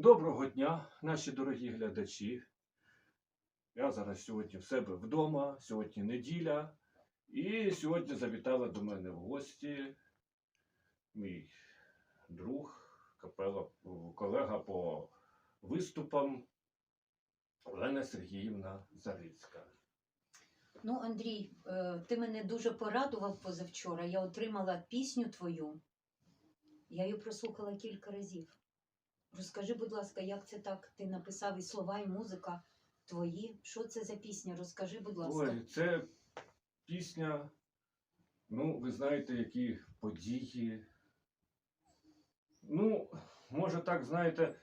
Доброго дня, наші дорогі глядачі. Я зараз сьогодні в себе вдома, сьогодні неділя. І сьогодні завітала до мене в гості мій друг, капела, колега по виступам Олена Сергіївна Зарицька. Ну, Андрій, е, ти мене дуже порадував позавчора. Я отримала пісню твою. Я її прослухала кілька разів. Розкажи, будь ласка, як це так? Ти написав і слова, і музика твої. Що це за пісня? Розкажи, будь ласка. Ой, це пісня. Ну, ви знаєте, які події. Ну, може так, знаєте,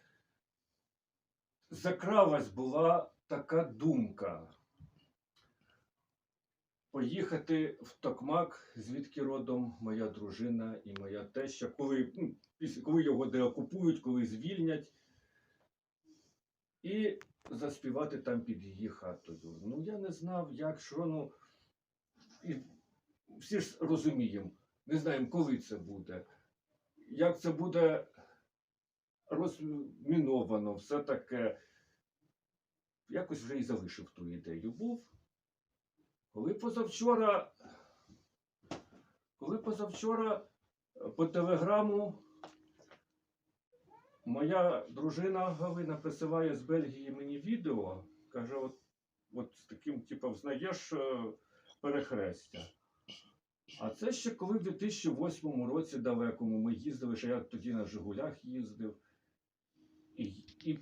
закралась була така думка. Поїхати в Токмак, звідки родом моя дружина і моя теща, коли, ну, коли його деокупують, коли звільнять, і заспівати там під її хатою. Ну, я не знав, як, що, ну. І всі ж розуміємо, не знаємо, коли це буде, як це буде розміновано, все таке. Якось вже і залишив ту ідею. Був. Коли позавчора, коли позавчора е, по телеграму моя дружина Галина присилає з Бельгії мені відео, каже, от, от з таким, типу, взнаєш е, перехрестя. А це ще коли в 2008 році далекому ми їздили, що я тоді на Жигулях їздив. І, і,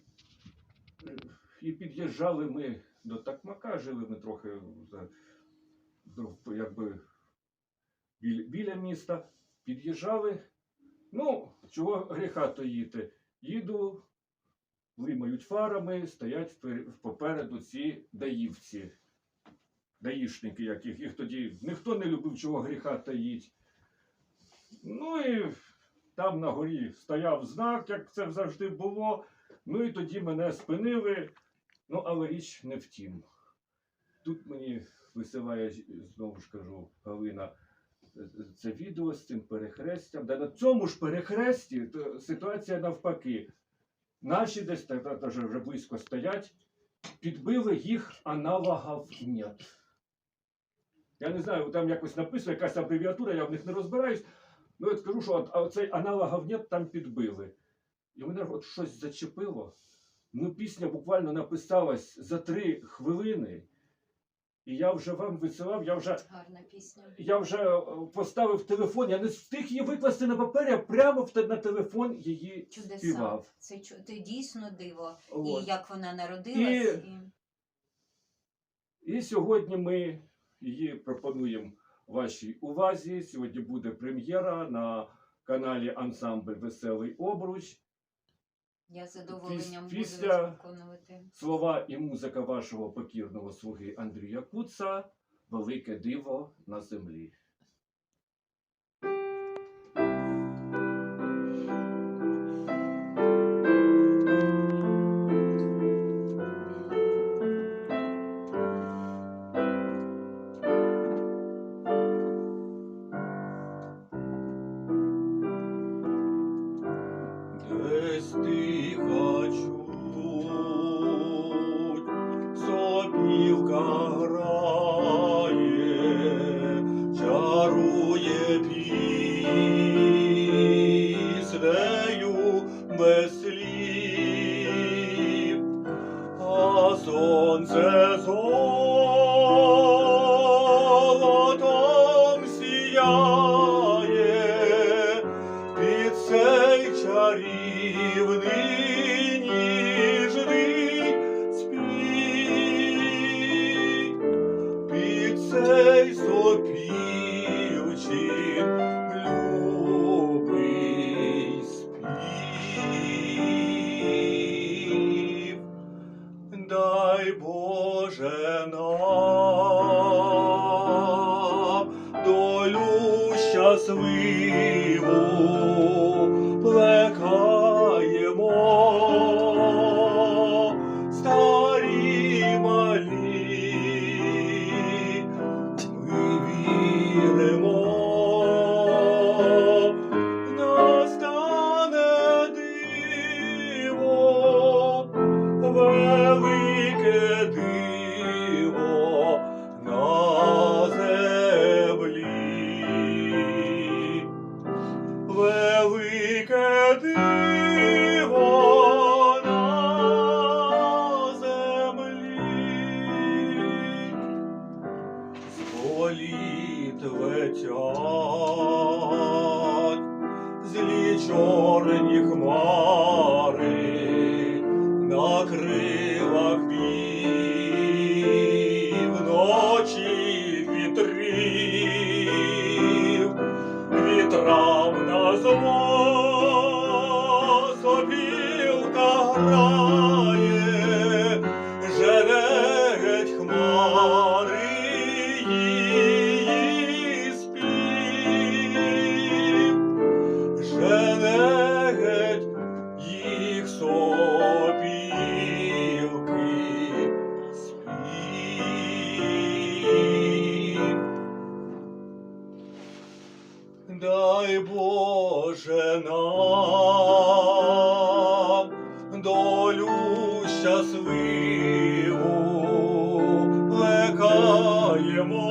і під'їжджали ми до Такмака, жили ми трохи якби, біля, біля міста. Під'їжджали. Ну, чого гріха тоїти? Їду, блимають фарами, стоять попереду ці даївці даїшники, яких їх тоді ніхто не любив, чого гріха таїть. Ну і там на горі стояв знак, як це завжди було. Ну і тоді мене спинили. Ну, але річ не в тім. Тут мені висилає, знову ж кажу, Галина, це відео з цим перехрестям. Да на цьому ж перехресті ситуація навпаки. Наші десь та- та- та вже близько стоять, підбили їх аналогів нет. Я не знаю, там якось написано, якась абревіатура, я в них не розбираюсь. Ну, я скажу, що от, цей аналогів нет там підбили. І мене от щось зачепило. Ну, пісня буквально написалась за три хвилини. І я вже вам висилав, я вже, Гарна пісня. я вже е, поставив телефон, я не встиг її викласти на папері, а прямо на телефон її Чудеса. співав. Це чу- ти дійсно диво. От. І як вона народилась. І- І... І сьогодні ми її пропонуємо вашій увазі. Сьогодні буде прем'єра на каналі Ансамбль Веселий Обруч. Я з задоволенням буду після- виконувати. Слова і музика вашого покірного слуги Андрія Куца. Велике диво на землі. А сонце долю на крилах півночі вітрів, вітрам на зло. Долю щасливу плекаємо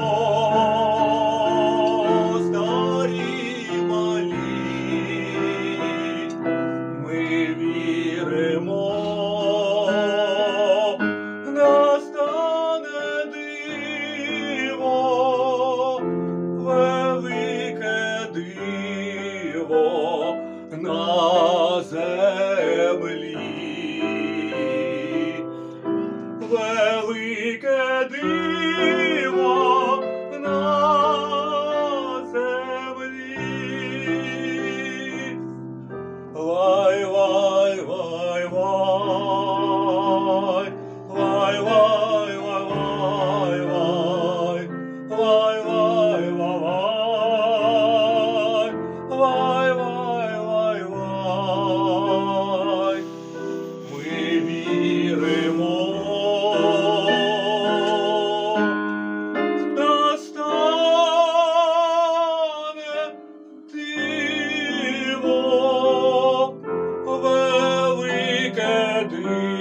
ready.